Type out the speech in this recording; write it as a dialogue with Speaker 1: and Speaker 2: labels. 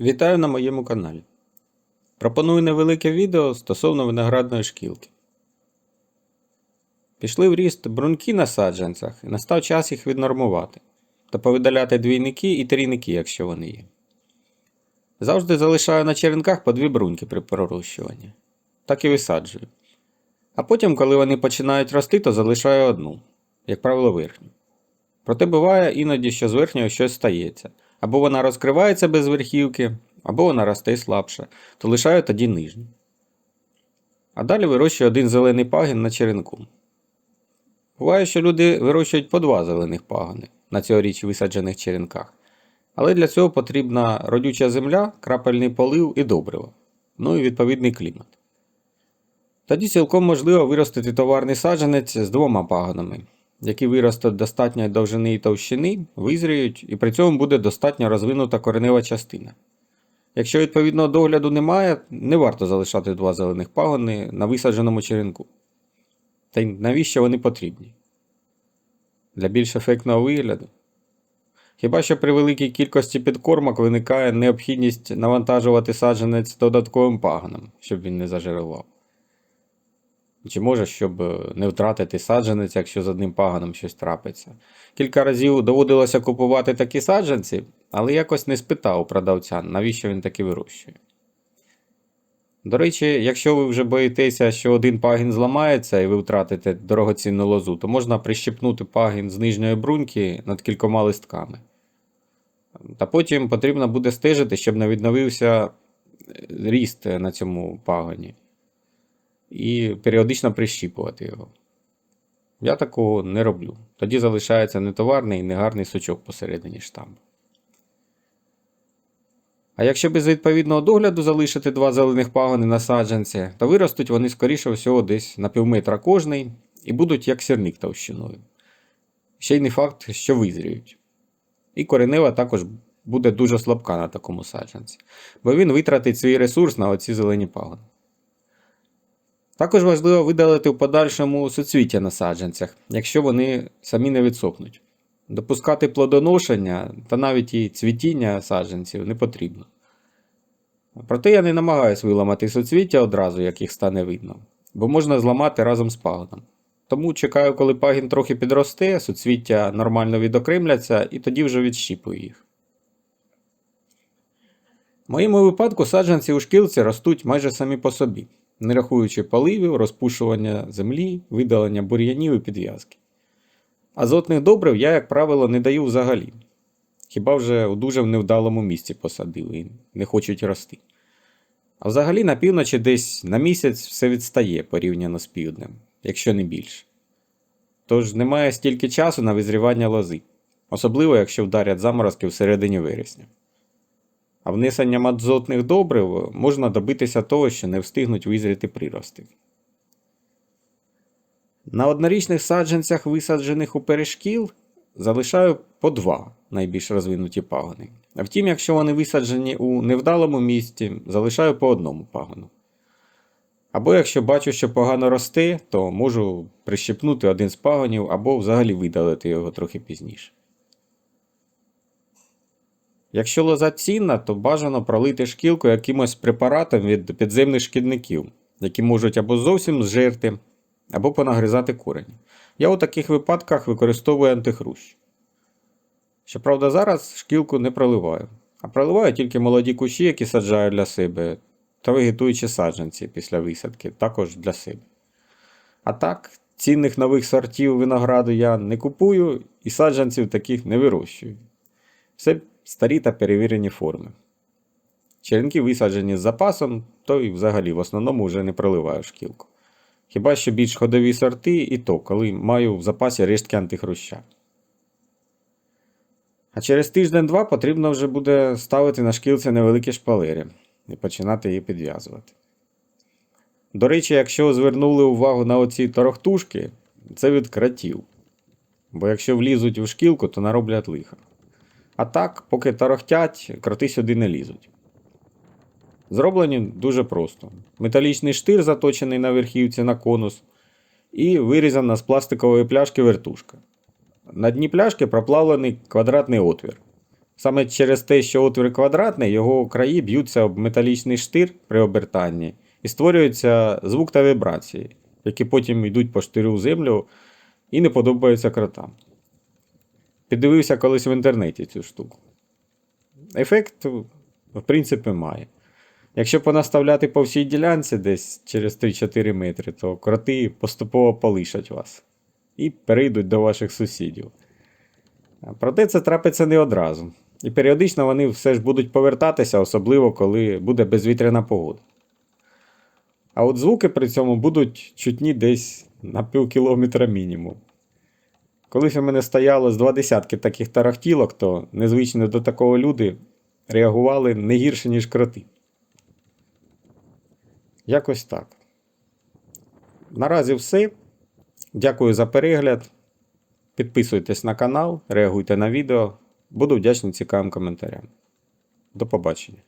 Speaker 1: Вітаю на моєму каналі. Пропоную невелике відео стосовно виноградної шкілки. Пішли в ріст бруньки на саджанцях і настав час їх віднормувати та повидаляти двійники і трійники, якщо вони є. Завжди залишаю на черенках по дві бруньки при пророщуванні. Так і висаджую. А потім, коли вони починають рости, то залишаю одну, як правило, верхню. Проте буває іноді, що з верхньою щось стається. Або вона розкривається без верхівки, або вона росте слабше, то лишаю тоді нижню. А далі вирощую один зелений пагін на черенку. Буває, що люди вирощують по два зелених пагони на цьогоріч висаджених черенках. Але для цього потрібна родюча земля, крапельний полив і добриво, ну і відповідний клімат. Тоді цілком можливо виростити товарний саджанець з двома пагонами, які виростуть достатньої довжини і товщини, визріють, і при цьому буде достатньо розвинута коренева частина. Якщо відповідного догляду немає, не варто залишати два зелених пагони на висадженому черенку. Та й навіщо вони потрібні? Для більш ефектного вигляду. Хіба що при великій кількості підкормок виникає необхідність навантажувати саджанець додатковим пагоном, щоб він не зажирував. Чи може, щоб е, не втратити саджанець, якщо з одним паганом щось трапиться. Кілька разів доводилося купувати такі саджанці, але якось не спитав продавця, навіщо він таки вирощує. До речі, якщо ви вже боїтеся, що один пагін зламається і ви втратите дорогоцінну лозу, то можна прищепнути пагін з нижньої бруньки над кількома листками. Та потім потрібно буде стежити, щоб не відновився е, ріст на цьому пагоні і періодично прищіпувати його. Я такого не роблю. Тоді залишається нетоварний і негарний сучок посередині штамбу. А якщо без відповідного догляду залишити два зелених пагони на саджанці, то виростуть вони скоріше всього десь на півметра кожний і будуть як сірник товщиною. Ще й не факт, що визріють. І коренева також буде дуже слабка на такому саджанці, бо він витратить свій ресурс на оці зелені пагони. Також важливо видалити в подальшому суцвіття на саджанцях, якщо вони самі не відсохнуть. Допускати плодоношення та навіть і цвітіння саджанців не потрібно. Проте я не намагаюсь виламати суцвіття одразу, як їх стане видно, бо можна зламати разом з пагоном. Тому чекаю, коли пагін трохи підросте, суцвіття нормально відокремляться і тоді вже відщіпую їх. В моєму випадку саджанці у шкілці ростуть майже самі по собі не рахуючи поливів, розпушування землі, видалення бур'янів і підв'язки. Азотних добрив я, як правило, не даю взагалі. Хіба вже у дуже невдалому місці посадив і не хочуть рости. А взагалі на півночі десь на місяць все відстає порівняно з півднем, якщо не більше. Тож немає стільки часу на визрівання лози, особливо якщо вдарять заморозки всередині вересня. А внесенням азотних добрив можна добитися того, що не встигнуть визріти прирости. На однорічних саджанцях, висаджених у перешкіл, залишаю по два найбільш розвинуті пагони. А втім, якщо вони висаджені у невдалому місці, залишаю по одному пагону. Або якщо бачу, що погано росте, то можу прищепнути один з пагонів або взагалі видалити його трохи пізніше. Якщо лоза цінна, то бажано пролити шкілку якимось препаратом від підземних шкідників, які можуть або зовсім зжерти, або понагризати корені. Я у таких випадках використовую антихрущ. Щоправда, зараз шкілку не проливаю, а проливаю тільки молоді кущі, які саджаю для себе, та вегетуючі саджанці після висадки, також для себе. А так, цінних нових сортів винограду я не купую і саджанців таких не вирощую. Все старі та перевірені форми. Черенки висаджені з запасом, то і взагалі в основному вже не проливаю шкілку. Хіба що більш ходові сорти і то, коли маю в запасі рештки антихруща. А через тиждень-два потрібно вже буде ставити на шкілці невеликі шпалери і починати її підв'язувати. До речі, якщо звернули увагу на оці торохтушки, це від кратів. Бо якщо влізуть в шкілку, то нароблять лиха. А так, поки тарохтять, кроти сюди не лізуть. Зроблені дуже просто: металічний штир, заточений на верхівці на конус, і вирізана з пластикової пляшки вертушка. На дні пляшки проплавлений квадратний отвір. Саме через те, що отвір квадратний, його краї б'ються об металічний штир при обертанні і створюється звук та вібрації, які потім йдуть по штирю в землю і не подобаються кротам. Піддивився колись в інтернеті цю штуку. Ефект, в принципі, має. Якщо понаставляти по всій ділянці десь через 3-4 метри, то кроти поступово полишать вас і перейдуть до ваших сусідів. Проте це трапиться не одразу. І періодично вони все ж будуть повертатися, особливо коли буде безвітряна погода. А от звуки при цьому будуть чутні десь на пів кілометра мінімум. Колись у мене стояло з два десятки таких тарахтілок, то незвичні до такого люди реагували не гірше, ніж кроти. Якось так. Наразі все. Дякую за перегляд. Підписуйтесь на канал, реагуйте на відео. Буду вдячний цікавим коментарям. До побачення.